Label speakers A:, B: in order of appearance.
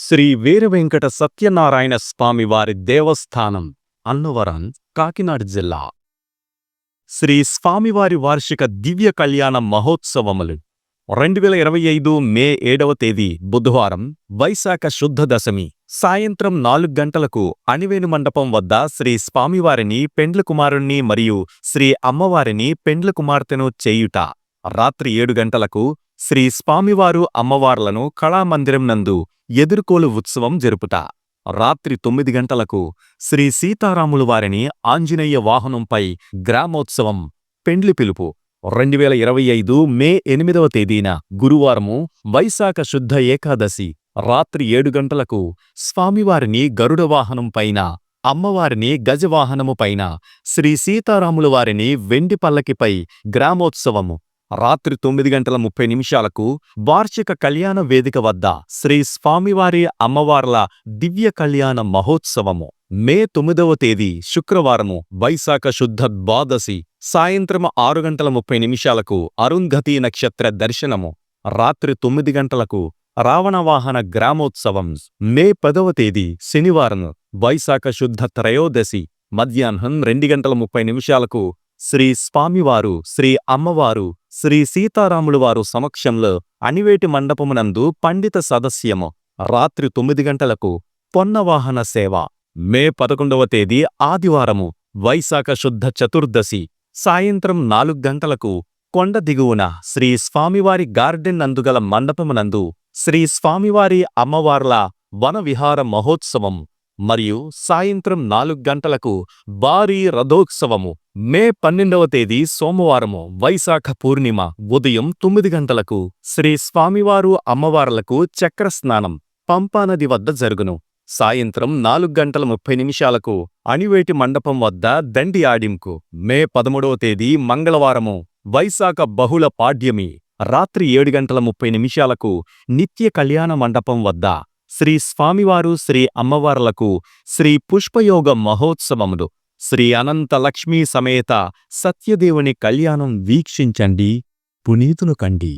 A: శ్రీ వీరవెంకట సత్యనారాయణ స్వామి వారి దేవస్థానం అన్నవరం కాకినాడ జిల్లా. శ్రీ స్వామివారి వార్షిక దివ్య కళ్యాణ మహోత్సవములు. రెండు వేల ఇరవై ఐదు మే ఏడవ తేదీ బుధవారం వైశాఖ శుద్ధ దశమి సాయంత్రం నాలుగు గంటలకు అణివేను మండపం వద్ద శ్రీ స్వామివారిని పెండ్ల కుమారుణ్ణి మరియు శ్రీ అమ్మవారిని పెండ్ల కుమార్తెను చేయుట. రాత్రి ఏడు గంటలకు శ్రీ స్వామివారు అమ్మవార్లను కళామందిరం నందు ఎదుర్కోలు ఉత్సవం జరుపుట. రాత్రి తొమ్మిది గంటలకు శ్రీ సీతారాములు వారిని ఆంజనేయ వాహనంపై గ్రామోత్సవం పెండ్లి పిలుపు. రెండు వేల ఇరవై ఐదు మే ఎనిమిదవ తేదీన గురువారము వైశాఖ శుద్ధ ఏకాదశి రాత్రి ఏడు గంటలకు స్వామివారిని గరుడ వాహనం పైన అమ్మవారిని గజవాహనము పైన శ్రీ సీతారాములు వారిని వెండి పల్లకిపై గ్రామోత్సవము రాత్రి తొమ్మిది గంటల ముప్పై నిమిషాలకు వార్షిక కళ్యాణ వేదిక వద్ద శ్రీ స్వామివారి అమ్మవార్ల దివ్య కళ్యాణ మహోత్సవము. మే తొమ్మిదవ తేదీ శుక్రవారము వైశాఖ శుద్ధ ద్వాదశి సాయంత్రం ఆరు గంటల ముప్పై నిమిషాలకు అరుంధతి నక్షత్ర దర్శనము. రాత్రి తొమ్మిది గంటలకు రావణవాహన గ్రామోత్సవం. మే పదవ తేదీ శనివారం వైశాఖ శుద్ధ త్రయోదశి మధ్యాహ్నం రెండు గంటల ముప్పై నిమిషాలకు శ్రీ స్వామివారు శ్రీ అమ్మవారు శ్రీ సీతారాములు వారు సమక్షంలో అనివేటి మండపమునందు పండిత సదస్యము. రాత్రి తొమ్మిది గంటలకు పొన్నవాహన సేవ. మే పదకొండవ తేదీ ఆదివారము వైశాఖ శుద్ధ చతుర్దశి. సాయంత్రం నాలుగు గంటలకు కొండ దిగువన శ్రీ స్వామివారి గార్డెన్ నందుగల మండపమునందు శ్రీ స్వామివారి అమ్మవార్ల వనవిహార మహోత్సవం. మరియు సాయంత్రం నాలుగు గంటలకు భారీ రథోత్సవము. మే పన్నెండవ తేదీ సోమవారము వైశాఖ పూర్ణిమ ఉదయం తొమ్మిది గంటలకు శ్రీ స్వామివారు అమ్మవార్లకు చక్రస్నానం పంపానది వద్ద జరుగును. సాయంత్రం నాలుగు గంటల ముప్పై నిమిషాలకు అణివేటి మండపం వద్ద దండి ఆడింకు మే పదమూడవ తేదీ మంగళవారము వైశాఖ బహుళ పాడ్యమి రాత్రి ఏడు గంటల ముప్పై నిమిషాలకు నిత్య కళ్యాణ మండపం వద్ద శ్రీ స్వామివారు శ్రీ అమ్మవార్లకు శ్రీ పుష్పయోగ మహోత్సవములు. శ్రీ అనంత లక్ష్మీ సమేత సత్యదేవుని కళ్యాణం వీక్షించండి పునీతులు కండి.